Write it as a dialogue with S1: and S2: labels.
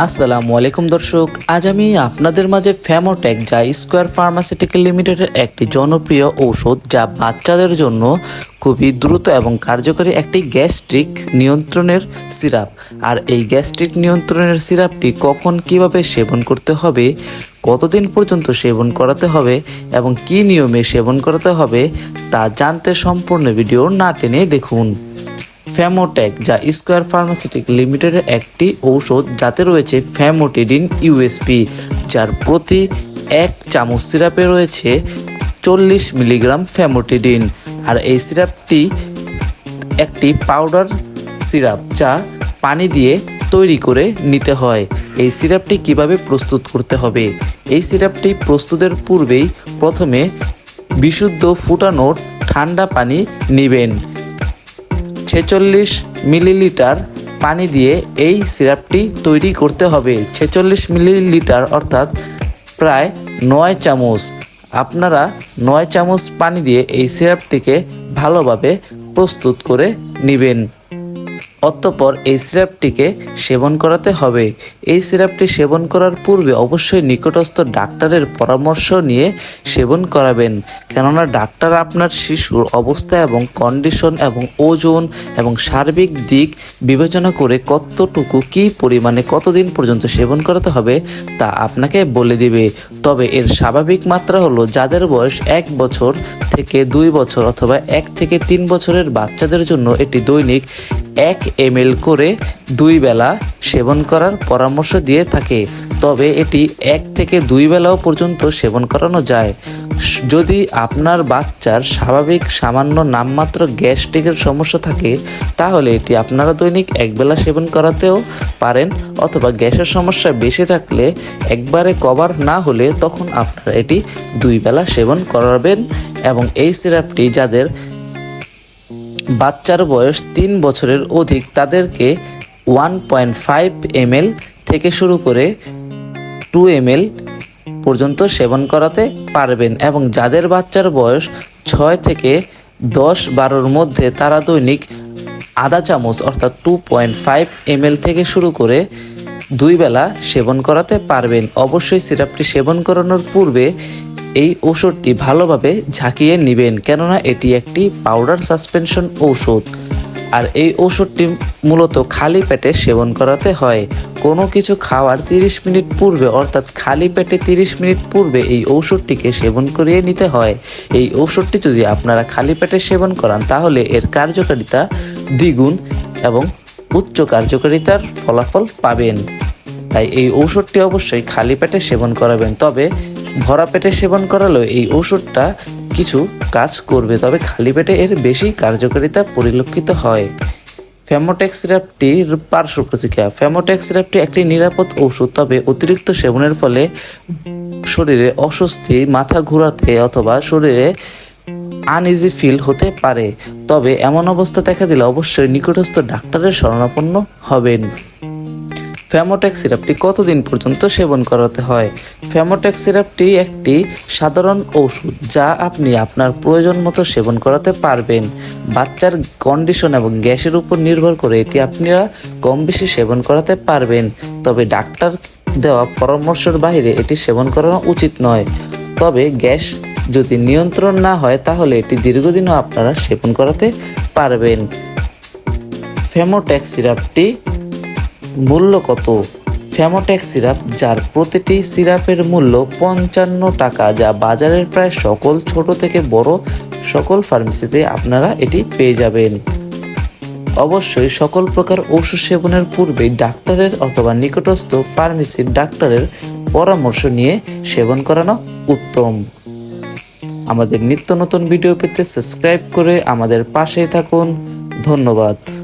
S1: আসসালামু আলাইকুম দর্শক, আজ আমি আপনাদের মাঝে ফ্যামোটেক যা স্কোয়ার ফার্মাসিউটিক্যাল লিমিটেডের একটি জনপ্রিয় ঔষধ যা বাচ্চাদের জন্য খুবই দ্রুত এবং কার্যকরী একটি গ্যাস্ট্রিক নিয়ন্ত্রণের সিরাপ। আর এই গ্যাস্ট্রিক নিয়ন্ত্রণের সিরাপটি কখন কীভাবে সেবন করতে হবে, কতদিন পর্যন্ত সেবন করাতে হবে এবং কি নিয়মে সেবন করাতে হবে তা জানতে সম্পূর্ণ ভিডিও না টেনে দেখুন। ফ্যামোটেক যা স্কোয়ার ফার্মাসিউটিক লিমিটেডের একটি ঔষধ, যাতে রয়েছে ফ্যামোটিডিন ইউএসপি যার প্রতি এক চামচ সিরাপে রয়েছে চল্লিশ মিলিগ্রাম ফ্যামোটিডিন আর এই সিরাপটি একটি পাউডার সিরাপ, যা পানি দিয়ে তৈরি করে নিতে হয়। এই সিরাপটি কীভাবে প্রস্তুত করতে হবে? এই সিরাপটি প্রস্তুতের পূর্বেই প্রথমে বিশুদ্ধ ফুটানো ঠান্ডা পানি নেবেন। ছেচল্লিশ মিলিলিটার পানি দিয়ে এই সিরাপটি তৈরি করতে হবে। ছেচল্লিশ মিলিলিটার অর্থাৎ প্রায় নয় চামচ। আপনারা নয় চামচ পানি দিয়ে এই সিরাপটিকে ভালোভাবে প্রস্তুত করে নেবেন। অতঃপর এই সিরাপটিকে সেবন করাতে হবে। এই সিরাপটি সেবন করার পূর্বে অবশ্যই নিকটস্থ ডাক্তারের পরামর্শ নিয়ে সেবন করাবেন। কেননা ডাক্তার আপনার শিশুর অবস্থা এবং কন্ডিশন এবং ওজন এবং সার্বিক দিক বিবেচনা করে কতটুকু, কী পরিমাণে, কতদিন পর্যন্ত সেবন করাতে হবে তা আপনাকে বলে দিবে। তবে এর স্বাভাবিক মাত্রা হলো যাদের বয়স এক বছর থেকে দুই বছর অথবা এক থেকে তিন বছরের বাচ্চাদের জন্য এটি দৈনিক এক এম করে দুই বেলা সেবন করার পরামর্শ দিয়ে থাকে। তবে এটি এক থেকে দুই বেলাও পর্যন্ত সেবন করানো যায়। যদি আপনার বাচ্চার স্বাভাবিক সামান্য নামমাত্র গ্যাস্ট্রিকের সমস্যা থাকে, তাহলে এটি আপনারা দৈনিক এক বেলা সেবন করাতেও পারেন অথবা গ্যাসের সমস্যা বেশি থাকলে একবারে কভার না হলে তখন আপনারা এটি দুই বেলা সেবন করাবেন এবং এই সিরাপটি যাদের বাচ্চার বয়স তিন বছরের অধিক তাদেরকে ওয়ান পয়েন্ট ফাইভ এমএল থেকে শুরু করে টু এমএল পর্যন্ত সেবন করাতে পারবেন এবং যাদের বাচ্চার বয়স ছয় থেকে দশ বারোর মধ্যে তারা দৈনিক আধা চামচ অর্থাৎ টু পয়েন্ট ফাইভ এমএল থেকে শুরু করে দুই বেলা সেবন করাতে পারবেন। অবশ্যই সিরাপটি সেবন করানোর পূর্বে এই ঔষধটি ভালোভাবে ঝাঁকিয়ে নেবেন, কেননা এটি একটি পাউডার সাসপেনশন ঔষধ। আর এই ঔষধটি মূলত খালি পেটে সেবন করাতে হয়। কোনো কিছু খাওয়ার 30 মিনিট পূর্বে, অর্থাৎ খালি পেটে 30 মিনিট পূর্বে এই ঔষধটিকে সেবন করিয়ে নিতে হয়। এই ঔষধটি যদি আপনারা খালি পেটে সেবন করান, তাহলে এর কার্যকারিতা দ্বিগুণ এবং উচ্চ কার্যকারিতার ফলাফল পাবেন। তাই এই ঔষধটি অবশ্যই খালি পেটে সেবন করাবেন। তবে ভরা পেটে সেবন করালেও এই ঔষধটা কিছু কাজ করবে, তবে খালি পেটে এর বেশি কার্যকারিতা পরিলক্ষিত হয়। ফ্যামোটেক্স সিরাপটির পার্শ্ব প্রতিক্রিয়া। ফ্যামোটেক্স সিরাপটি একটি নিরাপদ ঔষধ, তবে অতিরিক্ত সেবনের ফলে শরীরে অস্বস্তি, মাথা ঘোরাতে অথবা শরীরে আনইজি ফিল হতে পারে। তবে এমন অবস্থা দেখা দিলে অবশ্যই নিকটস্থ ডাক্তারের শরণাপন্ন হবেন। ফ্যামোটেক সিরাপটি কতদিন পর্যন্ত সেবন করাতে হয়? ফ্যামোটেক সিরাপটি একটি সাধারণ ওষুধ যা আপনি আপনার প্রয়োজন মতো সেবন করাতে পারবেন। বাচ্চার কন্ডিশন এবং গ্যাসের উপর নির্ভর করে এটি আপনারা কম বেশি সেবন করাতে পারবেন। তবে ডাক্তার দেওয়া পরামর্শের বাইরে এটি সেবন করানো উচিত নয়। তবে গ্যাস যদি নিয়ন্ত্রণ না হয়, তাহলে এটি দীর্ঘদিনও আপনারা সেবন করাতে পারবেন। ফেমোটেক সিরাপটি মূল্য কত? ফ্যামোটেক সিরাপ যার প্রতিটি সিরাপের মূল্য পঞ্চান্ন টাকা, যা বাজারের প্রায় সকল ছোট থেকে বড় সকল ফার্মেসিতে আপনারা এটি পেয়ে যাবেন। অবশ্যই সকল প্রকার ঔষধ সেবনের পূর্বে ডাক্তারের অথবা নিকটস্থ ফার্মেসির ডাক্তারের পরামর্শ নিয়ে সেবন করানো উত্তম। আমাদের নিত্য নতুন ভিডিও পেতে সাবস্ক্রাইব করে আমাদের পাশেই থাকুন। ধন্যবাদ।